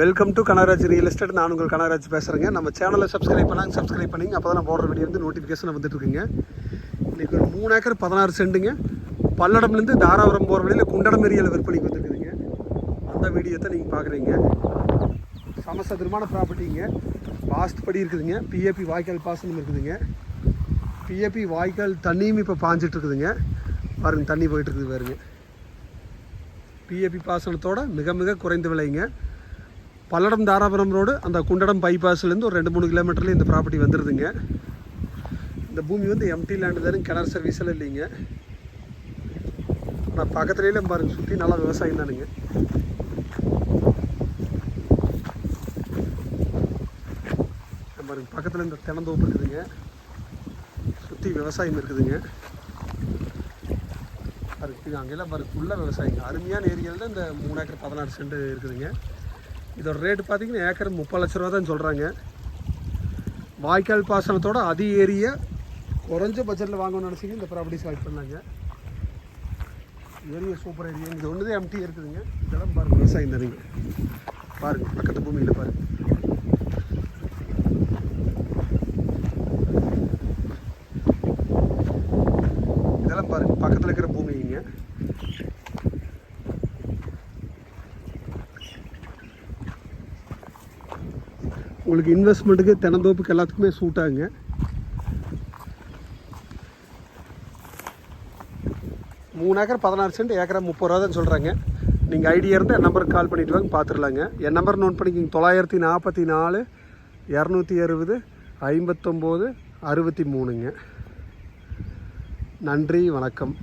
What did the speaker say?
Welcome to Kanagaraj real estate நான் உங்கள் கனகராஜ் பேசுகிறேங்க நம்ம சேனலை சப்ஸ்கிரைப் பண்ணாங்க சப்ஸ்கிரைப் பண்ணிங்க அப்போ தான் நான் போடுற வீடியோ வந்து நோட்டிஃபிகேஷன் வந்துட்டுருக்குங்க. இன்றைக்கி ஒரு மூணு ஏக்கர் பதினாறு சென்ட்டுங்க பல்லடம்லேருந்து தாராபுரம் போகிற வழியில் குண்டடம் ஏரியாவில் விற்பனைக்கு வந்துருக்குதுங்க. அந்த வீடியோ தான் நீங்கள் பார்க்குறீங்க சமசதுரமான ப்ராப்பர்ட்டிங்க பாஸ்ட் படி இருக்குதுங்க. பிஏபி வாய்க்கால் பாசனம் இருக்குதுங்க. பிஏபி வாய்க்கால் தண்ணியும் இப்போ பாஞ்சிட்டு இருக்குதுங்க பாருங்க தண்ணி போயிட்டுருக்குது பாருங்க. பிஏபி பாசனத்தோட மிக மிக குறைந்த விலைங்க. பல்லடம் தாராபுரம் ரோடு அந்த குண்டடம் பைபாஸ்லேருந்து ஒரு ரெண்டு மூணு கிலோமீட்டரில் இந்த ப்ராப்பர்ட்டி வந்துடுதுங்க இந்த பூமி வந்து எம்டி லேண்டு தானே கிணறு சர்வீஸில் இல்லைங்க. ஆனால் பக்கத்துலேயே பாருங்க சுற்றி நல்லா விவசாயம் தானுங்க. பாருங்க பக்கத்தில் இந்த தினந்தோப்பு இருக்குதுங்க. சுற்றி விவசாயம் இருக்குதுங்க. பாருங்க அங்கெல்லாம் பாருங்க ஃபுல்லாக விவசாயிங்க. அருமையான ஏரியாவில் இந்த மூணு ஏக்கர் பதினாறு சென்ட் இருக்குதுங்க. இதோட ரேட்டு பார்த்தீங்கன்னா ஏக்கர் முப்பது லட்ச ரூபா தான் சொல்கிறாங்க வாய்க்கால் பாசனத்தோட அதி ஏரிய குறைஞ்ச பட்ஜெட்டில் வாங்கணும்னு நினச்சிங்க இந்த ப்ராப்பர்ட்டி செலக்ட் பண்ணாங்க. Area super area. இது ஒன்று தான் எம்டி இருக்குதுங்க. இதெல்லாம் பாருங்கள் விவசாயம் தானுங்க பாருங்கள் பக்கத்து பூமியில் பாருங்கள் இதெல்லாம் பாருங்கள் பக்கத்தில் இருக்கிற பூமிங்க. உங்களுக்கு இன்வெஸ்ட்மெண்ட்டுக்கு தினந்தோப்புக்கு எல்லாத்துக்குமே சூட் ஆகுங்க. மூணு ஏக்கர் பதினாறு சென்ட் ஏக்கரை முப்பது ரூபா தான் சொல்கிறாங்க நீங்கள் ஐடியா இருந்தால் என் நம்பருக்கு கால் பண்ணிட்டு வாங்க பார்த்துடலாங்க என் நம்பர் நோட் பண்ணிக்கிங்க. தொள்ளாயிரத்தி நாற்பத்தி நாலு இரநூத்தி அறுபது ஐம்பத்தொம்போது அறுபத்தி மூணுங்க. நன்றி வணக்கம்.